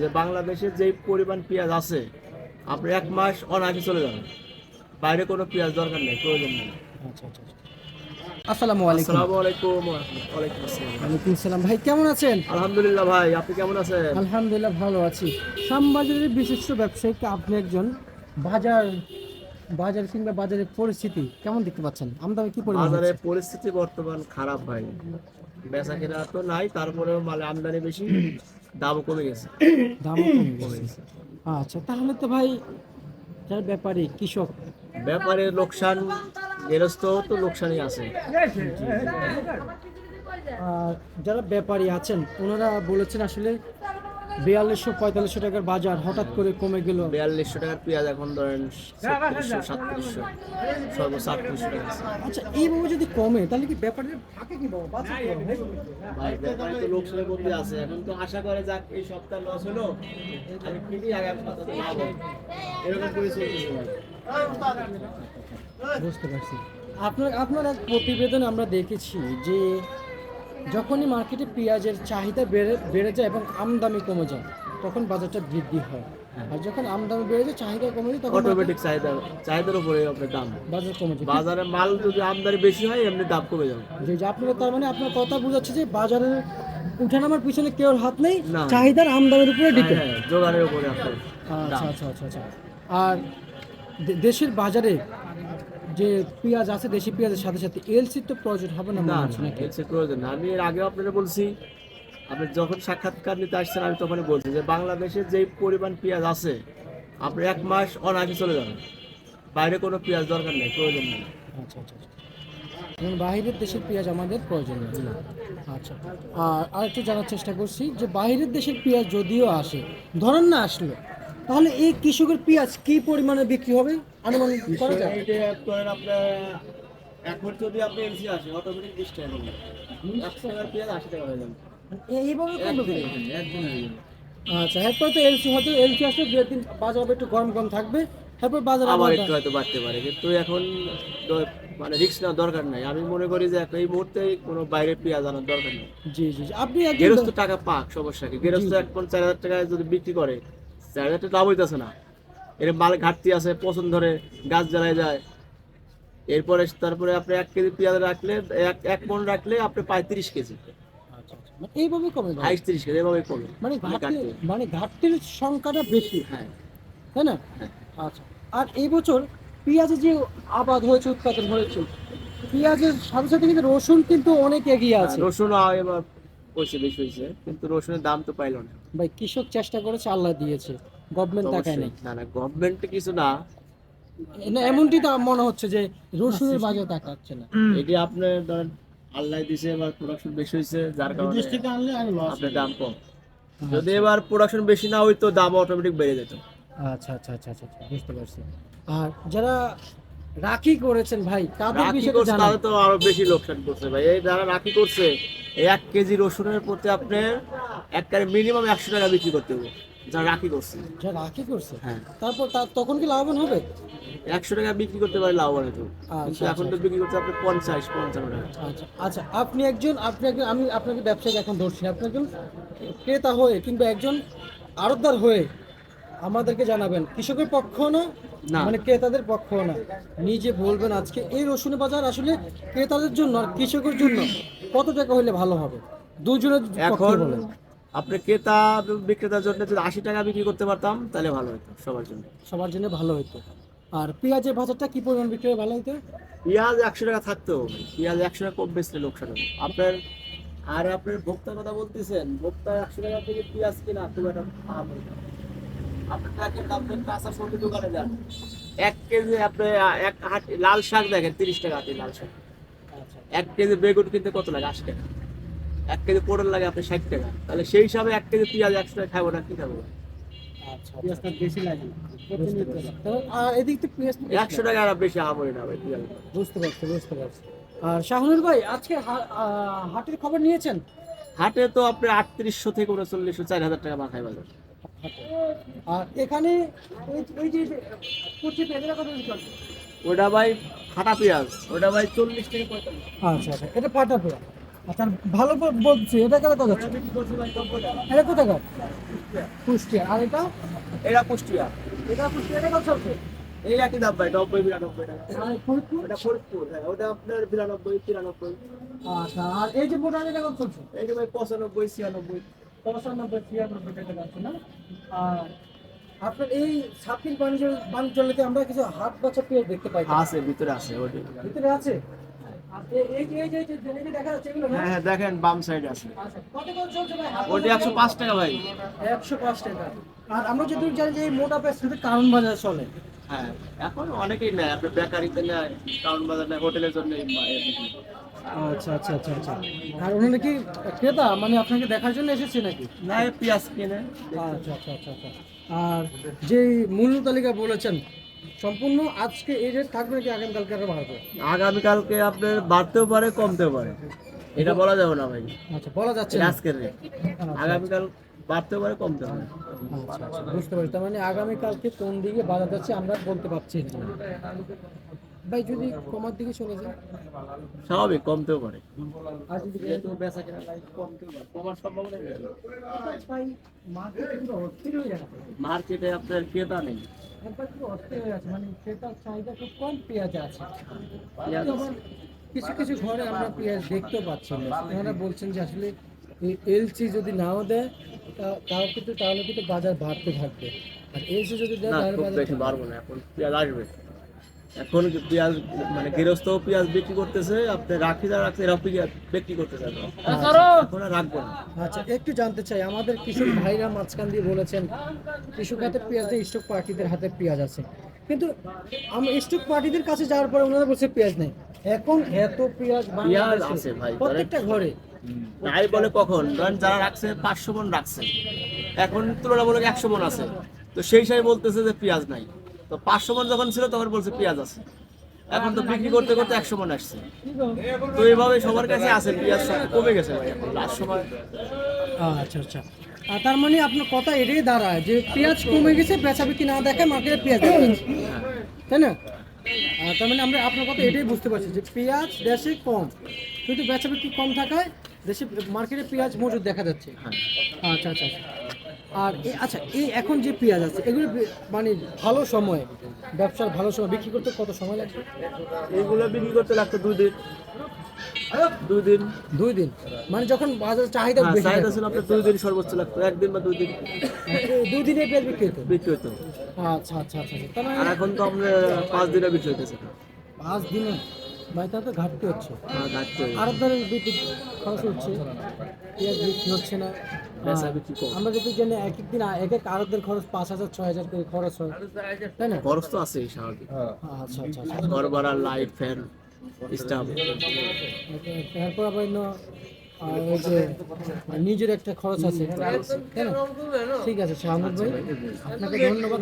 যে বাংলাদেশে যে পরিমাণ পেঁয়াজ আছে আপনি এক মাস অনাকে চলে যাবেন। বাইরে কোনো পেঁয়াজ দরকার নেই প্রয়োজন নেই। আচ্ছা আচ্ছা আচ্ছা। আসসালামু আলাইকুম। আসসালামু আলাইকুম ওয়ালাইকুম আসসালাম। ওয়ালাইকুম সালাম ভাই কেমন আছেন? আলহামদুলিল্লাহ ভাই আপনি কেমন আছেন? আলহামদুলিল্লাহ ভালো আছি। শ্যামবাজারের বিশিষ্ট ব্যবসায়িক আপনি একজন? বাজার বাজার কিংবা বাজারের পরিস্থিতি কেমন দেখতে পাচ্ছেন? আমদানি কি পরিমাণ বাজারে পরিস্থিতি বর্তমান খারাপ ভাই। বেচা কেনা তো নাই তারপরেও মালে আমদানি বেশি। দামও কমে গেছে। দামও কমে গেছে। আচ্ছা তাহলে তো ভাই যারা ব্যাপারী কৃষক ব্যাপারে লোকসান গেরস্ত তো লোকসানই আছে। আর যারা ব্যাপারী আছেন ওনারা বলেছেন আসলে বিয়াল্লিশশো পঁয়তাল্লিশশো টাকার বাজার হঠাৎ করে কমে গেল। বিয়াল্লিশশো টাকার পেঁয়াজ এখন ধরেন সাতত্রিশশো সর্বোচ্চ আটত্রিশশো টাকা আচ্ছা এইভাবে যদি কমে তাহলে কি ব্যাপারীর থাকে কি বাবা? বাঁচে কি বাবা? ভাই ব্যাপারে তো লোকসানের মধ্যে আছে। এখন তো আশা করে যাক এই সপ্তাহ লস হলো। আমি কিনি আগামী সপ্তাহে লাভ এরকম করে বুঝতে পারছি। আপনার আপনার এক প্রতিবেদন আমরা দেখেছি যে যখনই মার্কেটে পেঁয়াজের চাহিদা বেড়ে বেড়ে যায় এবং আমদানি কমে যায় তখন বাজারটা বৃদ্ধি হয়। আর যখন আমদানি বেড়ে যায় চাহিদা কমে যায় তখন অটোমেটিক চাহিদা চাহিদার উপরে আপনার দাম। বাজার কমে যায়। বাজারে মাল যদি আমদানি বেশি হয় এমনি দাম কমে যাবে। যে আপনার তার মানে আপনার কথা বোঝাচ্ছে যে বাজারের উঠানামার পিছনে কেউ হাত নেই চাহিদার আমদানির উপরে ডিপেন্ড হ্যাঁ, জোগানের উপরে আচ্ছা আচ্ছা আচ্ছা আচ্ছা। আর দেশের বাজারে যে পেঁয়াজ আছে দেশি পেঁয়াজের সাথে সাথে এলসির তো প্রয়োজন হবে না না এর প্রয়োজন না। আমি এর আগেও আপনারা বলছি আপনি যখন সাক্ষাৎকার নিতে আসছেন আমি তখন বলছি যে বাংলাদেশে যে পরিমাণ পেঁয়াজ আছে আপনি এক মাস অনাকে চলে যাবেন। বাইরে কোনো পেঁয়াজ দরকার নেই প্রয়োজন নেই। আচ্ছা আচ্ছা আচ্ছা। বাইরের দেশের পেঁয়াজ আমাদের প্রয়োজন আচ্ছা আর আরেকটু জানার চেষ্টা করছি যে বাইরের দেশের পেঁয়াজ যদিও আসে ধরেন না আসলো তাহলে এই কৃষকের পেঁয়াজ কি পরিমাণে বিক্রি হবে? করা যায় আপনার এখন যদি আপনি এলসি আসে অটোমেটিক বিশ টাকা নেবেন একশো টাকার পেঁয়াজ আশি টাকা হয়ে যাবে। এইভাবে করবে একদিনে একদিনে যাবে। আচ্ছা এরপর তো এলসি হয়তো এলসি আসলে দু একদিন বাজার একটু গরম গরম থাকবে। তারপর বাজার আবার একটু হয়তো বাড়তে পারে কিন্তু এখন মানে রিস্ক নেওয়ার দরকার নাই। আমি মনে করি যে এই মুহূর্তে কোনো বাইরে পেঁয়াজ আনার দরকার নেই। জি জি। আপনি গেরস্ত টাকা পাক সমস্যা কি? গেরস্ত এক পন চার হাজার টাকায় যদি বিক্রি করে চার হাজার টাকা লাভ হইতেছে না। এর মাল ঘাটতি আছে পছন্দ ধরে গাছ জ্বালায় যায়। এরপরে তারপরে আপনি এক কেজি পেঁয়াজ রাখলে এক এক মন রাখলে আপনি পায় তিরিশ কেজি। আচ্ছা, আচ্ছা। মানে এইভাবে কমে আইস তিরিশ কেজি এভাবে করবে মানে ঘাটতি। মানে ঘাটতির সংখ্যাটা বেশি। হ্যাঁ। তাই না? হ্যাঁ। আচ্ছা। আর এই বছর পেঁয়াজের যে আবাদ হয়েছে উৎপাদন হয়েছে পেঁয়াজের সাথে সাথে কিন্তু রসুন কিন্তু অনেক এগিয়ে আছে। রসুন এবার পয়সা বেশি হয়েছে। কিন্তু রসুনের দাম তো পাইলো না। ভাই কৃষক চেষ্টা করেছে আল্লাহ দিয়েছে। গভর্নমেন্ট টাকায় নেই। না না গভর্নমেন্ট কিছু না। না এমনটি তো মনে হচ্ছে যে রসুনের বাজার তাকাচ্ছে না। এটি আপনার ধরেন আল্লাহ দিছে এবার প্রোডাকশন বেশি হয়েছে যার কারণে আনলে আর লস আপনার দাম কম। যদি এবার প্রোডাকশন বেশি না হইতো দাম অটোমেটিক বেড়ে যেত। আচ্ছা আচ্ছা আচ্ছা আচ্ছা আচ্ছা, বুঝতে পারছি। আর যারা রাখি করেছেন ভাই তাদের বিষয়ে জানান? তাহলে তো আরও বেশি লোকসান করছে ভাই। এই যারা রাখি করছে এই এক কেজি রসুনের প্রতি আপনার একবারে মিনিমাম একশো টাকা বিক্রি করতে হবে যারা রাখি করছে। যারা রাখি করছে? হ্যাঁ। তারপর তখন কি লাভবান হবে? একশো টাকা বিক্রি করতে পারে লাভবান হতো আচ্ছা, এখন তো বিক্রি করছে আপনি পঞ্চাশ পঞ্চান্ন টাকা। আচ্ছা আচ্ছা। আপনি একজন আপনি একজন আমি আপনাকে ব্যবসায়িক এখন ধরছি। আপনি একজন ক্রেতা হয়ে কিংবা একজন আড়তদার হয়ে আমাদেরকে জানাবেন। কৃষকের পক্ষ না না। মানে ক্রেতাদের পক্ষ না। নিজে বলবেন আজকে এই রসুন বাজার আসলে ক্রেতাদের জন্য আর কৃষকের জন্য কত টাকা হলে ভালো হবে? দুজনের এখন আপনি ক্রেতা বিক্রেতার জন্য যদি আশি টাকা বিক্রি করতে পারতাম তাহলে ভালো হতো সবার জন্য। সবার জন্য ভালো হতো। আর পেঁয়াজের বাজারটা কি পরিমাণ বিক্রি ভালো হতো পেঁয়াজ একশো টাকা থাকতো। পেঁয়াজ একশো টাকা কম বেচলে লোকসান হবে। আপনার আর আপনার ভোক্তার কথা বলতেছেন ভোক্তা একশো টাকা থেকে পেঁয়াজ কিনা খুব একটা এক কেজি আপনি এক হাট লাল শাক দেখেন তিরিশ টাকা হাতে লাল শাক। আচ্ছা। এক কেজি বেগুন কিনতে কত লাগে? আশি টাকা। এক কেজি পটল লাগে আপনি ষাট টাকা। তাহলে সেই হিসাবে এক কেজি পেঁয়াজ একশো টাকা খাব না কি খাব? আচ্ছা বেশি লাগে। এদিক থেকে পেঁয়াজ তো বেশি একশো টাকা আর বেশি না ভাই বুঝতে পারছি বুঝতে পারছি। আর শাহনুর ভাই আজকে হা- হাটের খবর নিয়েছেন? হাটে তো আপনি আটত্রিশশো থেকে উনচল্লিশশো চার হাজার টাকা মাথায় বাজার। আর এখানে এই এই যে কুচি পেঁয়াজের কত বিক্রি ওটা ভাই ফাটা পেঁয়াজ। ওটা ভাই চল্লিশ থেকে পঁয়তাল্লিশ। আচ্ছা আচ্ছা এটা পাটা পেঁয়াজ। আচ্ছা ভালো বলছি এটা কত টাকা এটা কোথাকার? কুষ্টিয়া। আর এটা? এটা কুষ্টিয়া। এটা কুষ্টিয়া এটা কত চলছে এই একই দাম ভাই নব্বই বিরানব্বই টাকা। ওটা ফরিদপুর? হ্যাঁ ওটা আপনার বিরানব্বই তিরানব্বই। আচ্ছা আর এই যে বোটার এটা কত চলছে? এই যে ভাই পঁচানব্বই ছিয়ানব্বই। পঁচানব্বই ছিয়ানব্বই টাকা যাচ্ছে না। আর আপনার এই বাণিজ্য আমরা কিছু হাত বাচ্চা পেয়ে দেখতে পাই। আছে ভিতরে আছে ভিতরে আছে? হ্যাঁ? দেখেন বাম সাইডে আছে। আচ্ছা, ওটি একশো পাঁচ টাকা ভাই। একশো পাঁচ টাকা। আর আমরা যদি জানি যে এই মোটা পেস্টে কারণ বাজার চলে। হ্যাঁ এখন অনেকেই নেয় বেকারিতে নেয় টাউন বাজার নেয় হোটেলের জন্য। আচ্ছা আচ্ছা আচ্ছা আচ্ছা। আর ওনারা কি ক্রেতা মানে আপনাকে দেখার জন্য এসেছে নাকি? না পেঁয়াজ কিনে। আচ্ছা আচ্ছা আচ্ছা আচ্ছা। আর যে মূল্য তালিকা বলেছেন সম্পূর্ণ আজকে এই রেট থাকবে নাকি আগামীকালকে আরও বাড়বে? আগামীকালকে আপনার বাড়তেও পারে কমতেও পারে। এটা বলা যাবে না ভাই। আচ্ছা বলা যাচ্ছে আজকের রেট আগামীকাল বাড়তেও পারে কমতে পারে। আচ্ছা, আচ্ছা, বুঝতে পারছি। তার মানে আগামীকালকে কোন দিকে বাজার যাচ্ছে আমরা বলতে পারছি না। ভাই যদি কমার দিকে চলে যায়? স্বাভাবিক কমতেও পারে। আর যদি যেহেতু বেচা কেনা লাইফ কমতেও পারে। কমার সম্ভাবনা ভাই মার্কেট অস্থির হয়ে যাচ্ছে মার্কেটে আপনার ক্রেতা নেই। একবার পুরো অস্থির হয়ে যাচ্ছে মানে ক্রেতার চাহিদা খুব কম পেঁয়াজ আছে। কিছু কিছু ঘরে আমরা পেঁয়াজ দেখতেও পাচ্ছি। না ওনারা বলছেন যে আসলে এই এলসি যদি নাও দেয় তাও কিন্তু তাহলে কিন্তু বাজার বাড়তে থাকবে। আর এলসি যদি দেয় তাহলে বাজার না। এখন পেঁয়াজ আসবে। এখন কি পেঁয়াজ মানে গৃহস্থ পেঁয়াজ বিক্রি করতেছে আপনি রাখি যা রাখছে এরাও পেঁয়াজ বিক্রি করতেছে এখন। আর রাখব না। আচ্ছা একটু জানতে চাই আমাদের কৃষক ভাইরা মাঝখান দিয়ে বলেছেন কৃষক হাতে পেঁয়াজ নেই স্টক পার্টিদের হাতে পেঁয়াজ আছে। কিন্তু আমরা স্টক পার্টিদের কাছে যাওয়ার পরে ওনারা বলছে পেঁয়াজ নেই। এখন এত পেঁয়াজ বাংলাদেশে আছে ভাই, প্রত্যেকটা ঘরে। নাই বলে কখন? ধরেন যারা রাখছে পাঁচশো মন রাখছে। এখন তুলনামূলক একশো মন আছে। তো সেই হিসাবে বলতেছে যে পেঁয়াজ নাই। তো পাঁচশো মন যখন ছিল তখন বলছে পেঁয়াজ আছে। এখন তো বিক্রি করতে করতে একশো মন আসছে। তো এইভাবে সবার কাছে আছে পেঁয়াজ সব কমে গেছে ভাই এখন। লাস্ট সময় আচ্ছা আচ্ছা। আর তার মানে আপনার কথা এটাই দাঁড়ায় যে পেঁয়াজ কমে গেছে বেচা বিক্রি না দেখে মার্কেটে পেঁয়াজ তাই না? তার মানে আমরা আপনার কথা এটাই বুঝতে পারছি যে পেঁয়াজ দেশে কম কিন্তু বেচা বিক্রি কম থাকায় দেশে মার্কেটে পেঁয়াজ মজুদ দেখা যাচ্ছে। হ্যাঁ। আচ্ছা আচ্ছা আচ্ছা। আর আচ্ছা এই এখন যে পেঁয়াজ আছে এগুলো মানে ভালো সময় ব্যবসার ভালো সময় বিক্রি করতে কত সময় লাগবে? এগুলো বিক্রি করতে লাগতো দুই দিন। দুই দিন। দুই দিন? মানে যখন বাজার চাহিদা হ্যাঁ, বেশি চাহিদা ছিল আপনার দুই দিন সর্বোচ্চ লাগতো একদিন বা দুই দিন। দুই দিনে পেঁয়াজ বিক্রি হতো? বিক্রি হতো। আচ্ছা আচ্ছা আচ্ছা আচ্ছা। মানে আর এখন তো আমরা পাঁচ দিনে বিক্রি হইতেছে। পাঁচ দিনে? ভাই তো ঘাটতি হচ্ছে। আর ধরেন বিদ্যুৎ খরচ হচ্ছে পেঁয়াজ বিক্রি হচ্ছে না। বেচা বিক্রি কম। আমরা যদি জানি এক এক দিন এক এক আরবদের খরচ পাঁচ হাজার ছয় হাজার করে খরচ হয়। তাই না? খরচ তো আছেই স্বাভাবিক। আচ্ছা আচ্ছা আচ্ছা। ঘর ভাড়া লাইট ফ্যান স্টাফ তারপর আবার নিজের একটা খরচ আছে। ঠিক আছে শাহমুদ ভাই আপনাকে ধন্যবাদ।